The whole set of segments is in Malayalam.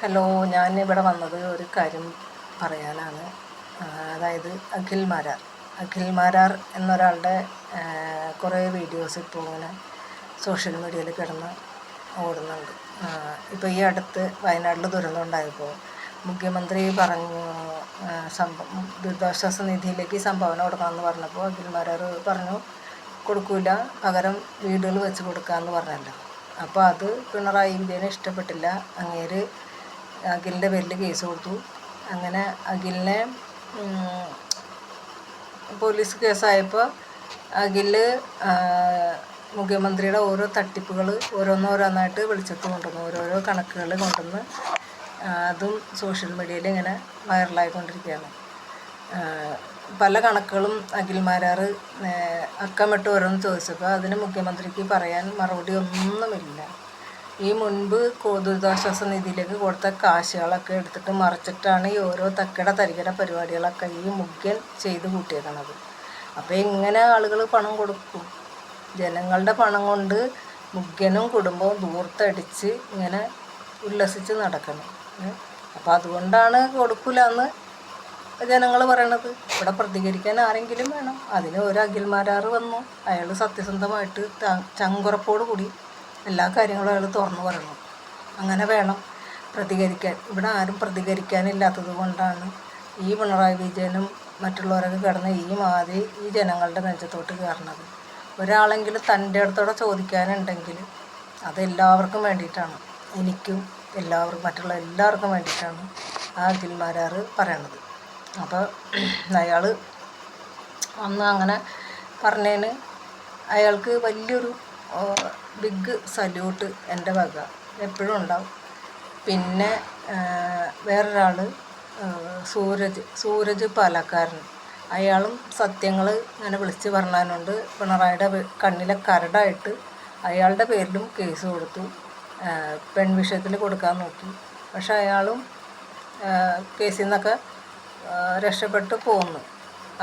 ഹലോ ഞാൻ ഇവിടെ വന്നത് ഒരു കാര്യം പറയാനാണ്. അതായത് അഖിൽ മാരാർ. അഖിൽ മാരാർ എന്നൊരാളുടെ കുറേ വീഡിയോസ് ഇപ്പോൾ ഇങ്ങനെ സോഷ്യൽ മീഡിയയിൽ കിടന്ന് ഓടുന്നുണ്ട്. ഇപ്പോൾ ഈ അടുത്ത് വയനാട്ടിൽ ദുരന്തം ഉണ്ടായപ്പോൾ മുഖ്യമന്ത്രി പറഞ്ഞു സംഭവം ദുരിതാശ്വാസ നിധിയിലേക്ക് സംഭാവന കൊടുക്കാമെന്ന് പറഞ്ഞപ്പോൾ അഖിൽ മാരാർ പറഞ്ഞു കൊടുക്കൂല പകരം വീടുകൾ വെച്ച് കൊടുക്കാമെന്ന് പറഞ്ഞല്ലോ. അപ്പോൾ അത് പിണറായി വിജയന് ഇഷ്ടപ്പെട്ടില്ല. അങ്ങേര് അഖിലിന്റെ പേരിൽ കേസ് കൊടുത്തു. അങ്ങനെ അഖിലിനെ പോലീസ് കേസായപ്പോൾ അഖിൽ മുഖ്യമന്ത്രിയുടെ ഓരോ തട്ടിപ്പുകൾ ഓരോന്നോരോന്നായിട്ട് വെളിച്ചത്ത് കൊണ്ടുവന്നു. ഓരോരോ കണക്കുകൾ കൊണ്ടുവന്ന് അതും സോഷ്യൽ മീഡിയയിൽ ഇങ്ങനെ വൈറലായിക്കൊണ്ടിരിക്കുകയാണ്. പല കണക്കുകളും അഖിൽമാരാർ അക്കമിട്ട് ഓരോന്ന് ചോദിച്ചപ്പോൾ അതിന് മുഖ്യമന്ത്രിക്ക് പറയാൻ മറുപടി ഒന്നുമില്ല. ഈ മുൻപ് ദുരിതാശ്വാസ നിധിയിലേക്ക് കൊടുത്ത കാശുകളൊക്കെ എടുത്തിട്ട് മറിച്ചിട്ടാണ് ഈ ഓരോ തക്കട തരികട പരിപാടികളൊക്കെ ഈ മുഖ്യൻ ചെയ്ത് കൂട്ടിയേക്കണത്. അപ്പോൾ എങ്ങനെ ആളുകൾ പണം കൊടുക്കും. ജനങ്ങളുടെ പണം കൊണ്ട് മുഖ്യനും കുടുംബവും ദൂർത്തടിച്ച് ഇങ്ങനെ ഉല്ലസിച്ച് നടക്കണം. അപ്പോൾ അതുകൊണ്ടാണ് കൊടുക്കില്ല എന്ന് ജനങ്ങൾ പറയണത്. ഇവിടെ പ്രതികരിക്കാൻ ആരെങ്കിലും വേണം. അതിന് ഒരു അഖിൽമാരാറ് വന്നു. അയാൾ സത്യസന്ധമായിട്ട് ചങ്കുറപ്പോട് കൂടി എല്ലാ കാര്യങ്ങളും അയാൾ തുറന്നു പറയണം. അങ്ങനെ വേണം പ്രതികരിക്കാൻ. ഇവിടെ ആരും പ്രതികരിക്കാനില്ലാത്തത് കൊണ്ടാണ് ഈ പിണറായി വിജയനും മറ്റുള്ളവരൊക്കെ കിടന്ന് ഈ മാതിരി ഈ ജനങ്ങളുടെ നെഞ്ചത്തോട്ട് കയറണത് ഒരാളെങ്കിലും തന്റെ അടുത്തോടെ ചോദിക്കാനുണ്ടെങ്കിൽ അത് എല്ലാവർക്കും വേണ്ടിയിട്ടാണ്. എനിക്കും എല്ലാവർക്കും മറ്റുള്ള എല്ലാവർക്കും വേണ്ടിയിട്ടാണ് ആ അഖിൽമാരാർ പറയണത്. അപ്പോൾ അയാൾ അന്ന് അങ്ങനെ പറഞ്ഞതിന് അയാൾക്ക് വലിയൊരു ബിഗ് സല്യൂട്ട് എന്റെ വക. എപ്പോഴും ഉണ്ടാവും. പിന്നെ വേറൊരാൾ സൂരജ് സൂരജ് പാലക്കാരൻ. അയാളും സത്യങ്ങൾ ഇങ്ങനെ വിളിച്ച് പറഞ്ഞതിനുണ്ട് പിണറായിയുടെ കണ്ണിലെ കരടായിട്ട് അയാളുടെ പേരിലും കേസ് കൊടുത്തു. പെൺ പെൺവിഷയത്തിൽ കൊടുക്കാൻ നോക്കി. പക്ഷെ അയാളും കേസിൽ നിന്നൊക്കെ രക്ഷപ്പെട്ട് പോന്നു.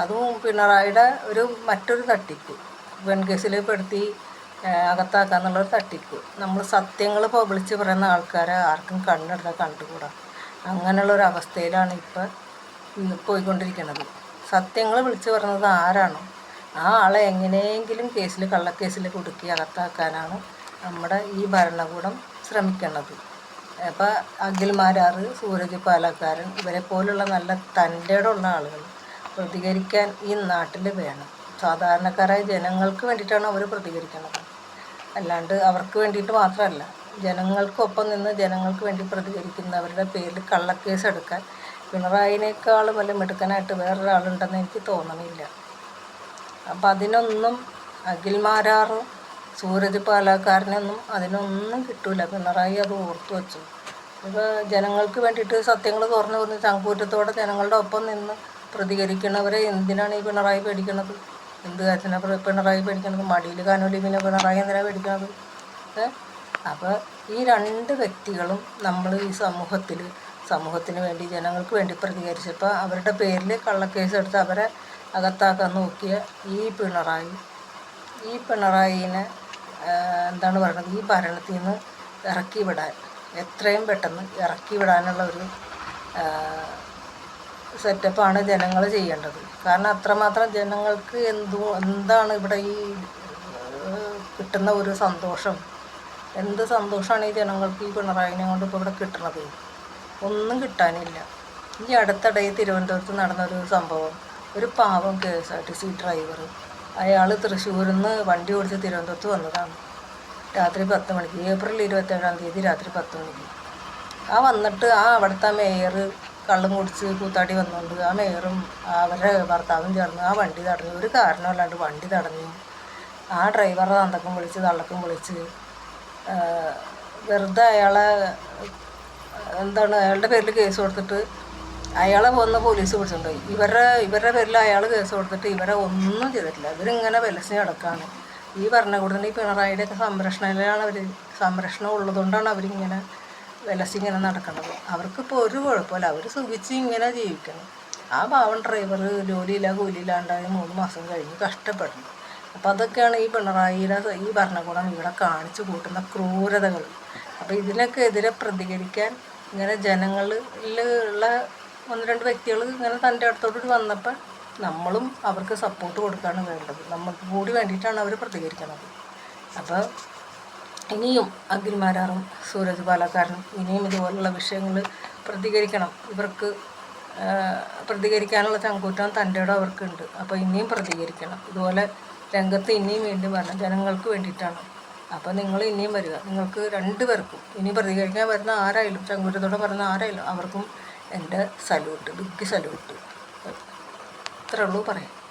അതും പിണറായിയുടെ ഒരു മറ്റൊരു തട്ടിപ്പ്. പെൺകേസിൽ പെടുത്തി ആ, അകത്താക്കാന്നുള്ളൊരു തട്ടിപ്പ്. നമ്മൾ സത്യങ്ങൾ പബ്ലിച്ച് പറയുന്ന ആൾക്കാരെ ആർക്കും കണ്ണെടുത്താൽ കണ്ടുകൂടാ. അങ്ങനെയുള്ള ഒരു അവസ്ഥയിലാണ് ഇപ്പോൾ ഇന്ന് പോയിക്കൊണ്ടിരിക്കുന്നത് സത്യങ്ങൾ വിളിച്ച് പറയുന്നത് ആരാണോ? ആ ആളെ എങ്ങനെയെങ്കിലും കേസിൽ കള്ളക്കേസിൽ കൊടുക്കി അകത്താക്കാനാണ് നമ്മുടെ ഈ ഭരണകൂടം ശ്രമിക്കുന്നത് അപ്പോൾ അഖിൽമാരാർ സൂരജ് പാലക്കാരൻ ഇവരെ പോലുള്ള നല്ല തന്റെയുള്ള ആളുകൾ പ്രതികരിക്കാൻ ഈ നാട്ടിൽ വേണം. സാധാരണക്കാരായ ജനങ്ങൾക്ക് വേണ്ടിയിട്ടാണ് അവർ പ്രതികരിക്കുന്നത് അല്ലാണ്ട് അവർക്ക് വേണ്ടിയിട്ട് മാത്രമല്ല ജനങ്ങൾക്കൊപ്പം നിന്ന് ജനങ്ങൾക്ക് വേണ്ടി പ്രതികരിക്കുന്നവരുടെ പേരിൽ കള്ളക്കേസ് എടുക്കാൻ പിണറായിനേക്കാളും വല്ല മിടുക്കനായിട്ട് വേറൊരാളുണ്ടെന്ന് എനിക്ക് തോന്നണില്ല. അപ്പം അതിനൊന്നും അഖിൽമാരാറും സൂരജ് പാലക്കാരനൊന്നും അതിനൊന്നും കിട്ടൂല. പിണറായി അത് ഓർത്തു വെച്ചു. ഇപ്പോൾ ജനങ്ങൾക്ക് വേണ്ടിയിട്ട് സത്യങ്ങൾ തുറന്നു പറഞ്ഞ് ചങ്കൂറ്റത്തോടെ ജനങ്ങളുടെ ഒപ്പം നിന്ന് പ്രതികരിക്കുന്നവരെ എന്തിനാണ് ഈ പിണറായി പേടിക്കണത്? എന്ത് കാര്യത്തിനാ പിണറായി പേടിക്കണത്? മടിയിൽ കാനോലി പിന്നെ പിണറായി എന്തിനാണ് പേടിക്കണത്? അപ്പോൾ ഈ രണ്ട് വ്യക്തികളും നമ്മൾ ഈ സമൂഹത്തിൽ സമൂഹത്തിന് വേണ്ടി ജനങ്ങൾക്ക് വേണ്ടി പ്രതികരിച്ചപ്പോൾ അവരുടെ പേരിൽ കള്ളക്കേസ് എടുത്ത് അവരെ അകത്താക്കാൻ നോക്കിയ ഈ പിണറായി ഈ പിണറായിനെ എന്താണ് പറയുന്നത്? ഈ ഭരണത്തിൽ നിന്ന് ഇറക്കി വിടാൻ എത്രയും പെട്ടെന്ന് ഇറക്കി വിടാനുള്ള ഒരു സെറ്റപ്പാണ് ജനങ്ങൾ ചെയ്യേണ്ടത്. കാരണം അത്രമാത്രം ജനങ്ങൾക്ക് എന്തു എന്താണ് ഇവിടെ ഈ കിട്ടുന്ന ഒരു സന്തോഷം? എന്ത് സന്തോഷമാണ് ഈ ജനങ്ങൾക്ക് ഈ പിണറായിനെ കൊണ്ട് ഇപ്പോൾ ഇവിടെ കിട്ടണത്? ഒന്നും കിട്ടാനില്ല. ഈ അടുത്തിടെ തിരുവനന്തപുരത്ത് നടന്നൊരു സംഭവം. ഒരു പാവം K S R T C driver അയാൾ തൃശ്ശൂരിൽ നിന്ന് വണ്ടി ഓടിച്ച് തിരുവനന്തപുരത്ത് വന്നതാണ്. രാത്രി പത്ത് മണിക്ക്. ഏപ്രിൽ ഇരുപത്തേഴാം തീയതി രാത്രി പത്ത് മണിക്ക്. ആ വന്നിട്ട് ആ അവിടുത്തെ മേയർ കള്ളും കുടിച്ച് കൂത്താടി വന്നുകൊണ്ട് ആ മേയറും അവരുടെ ഭർത്താവും ചേർന്ന് ആ വണ്ടി തടഞ്ഞു. ഒരു കാരണമല്ലാണ്ട് വണ്ടി തടഞ്ഞു. ആ ഡ്രൈവറെ തന്തക്കും വിളിച്ച് തള്ളക്കും വിളിച്ച് വെറുതെ അയാളെ എന്താണ് അയാളുടെ പേരിൽ കേസ് കൊടുത്തിട്ട് അയാളെ വന്ന് പോലീസ് പിടിച്ചിട്ടുണ്ടായി ഇവരുടെ ഇവരുടെ പേരിൽ അയാൾ കേസ് കൊടുത്തിട്ട് ഇവരെ ഒന്നും ചെയ്തിട്ടില്ല. ഇവരിങ്ങനെ വിലസി നടക്കുകയാണ് ഈ ഭരണകൂടത്തിന് ഈ പിണറായിയുടെ ഒക്കെ സംരക്ഷണയിലാണ് അവർ സംരക്ഷണം ഉള്ളതുകൊണ്ടാണ് അവരിങ്ങനെ വിലസി ഇങ്ങനെ നടക്കുന്നത് അവർക്കിപ്പോൾ ഒരു കുഴപ്പമില്ല. അവർ സുഖിച്ച് ഇങ്ങനെ ജീവിക്കണം. ആ പാവൻ ഡ്രൈവർ ജോലിയില്ല കൂലിയില്ലാണ്ടായി മൂന്ന് മാസം കഴിഞ്ഞ് കഷ്ടപ്പെടുന്നു. അപ്പം അതൊക്കെയാണ് ഈ പിണറായിയുടെ ഈ ഭരണകൂടം ഇവിടെ കാണിച്ചു കൂട്ടുന്ന ക്രൂരതകൾ. അപ്പോൾ ഇതിനൊക്കെ എതിരെ പ്രതികരിക്കാൻ ഇങ്ങനെ ജനങ്ങളിൽ ഉള്ള ഒന്ന് രണ്ട് വ്യക്തികൾ ഇങ്ങനെ തന്റെ അടുത്തോട്ട് വന്നപ്പോൾ നമ്മളും അവർക്ക് സപ്പോർട്ട് കൊടുക്കുകയാണ് വേണ്ടത്. നമുക്ക് കൂടി വേണ്ടിയിട്ടാണ് അവർ പ്രതികരിക്കുന്നത് അപ്പോൾ ഇനിയും അഖിൽമാരാറും സൂരജ് പാലക്കാരനും ഇനിയും ഇതുപോലുള്ള വിഷയങ്ങൾ പ്രതികരിക്കണം. ഇവർക്ക് പ്രതികരിക്കാനുള്ള ചങ്കൂറ്റം തന്റെ ഇടം അവർക്കുണ്ട്. അപ്പോൾ ഇനിയും പ്രതികരിക്കണം. ഇതുപോലെ രംഗത്ത് ഇനിയും വേണ്ടി വരണം. ജനങ്ങൾക്ക് വേണ്ടിയിട്ടാണ്. അപ്പോൾ നിങ്ങൾ ഇനിയും വരിക. നിങ്ങൾക്ക് രണ്ട് പേർക്കും ഇനി പ്രതികരിക്കാൻ വരുന്ന ആരായാലും ചങ്കൂറ്റത്തോടെ പറയുന്ന ആരായാലും അവർക്കും എന്റെ സല്യൂട്ട് ബിഗ് സല്യൂട്ട്. ഇത്രേ ഉള്ളൂ പറയാം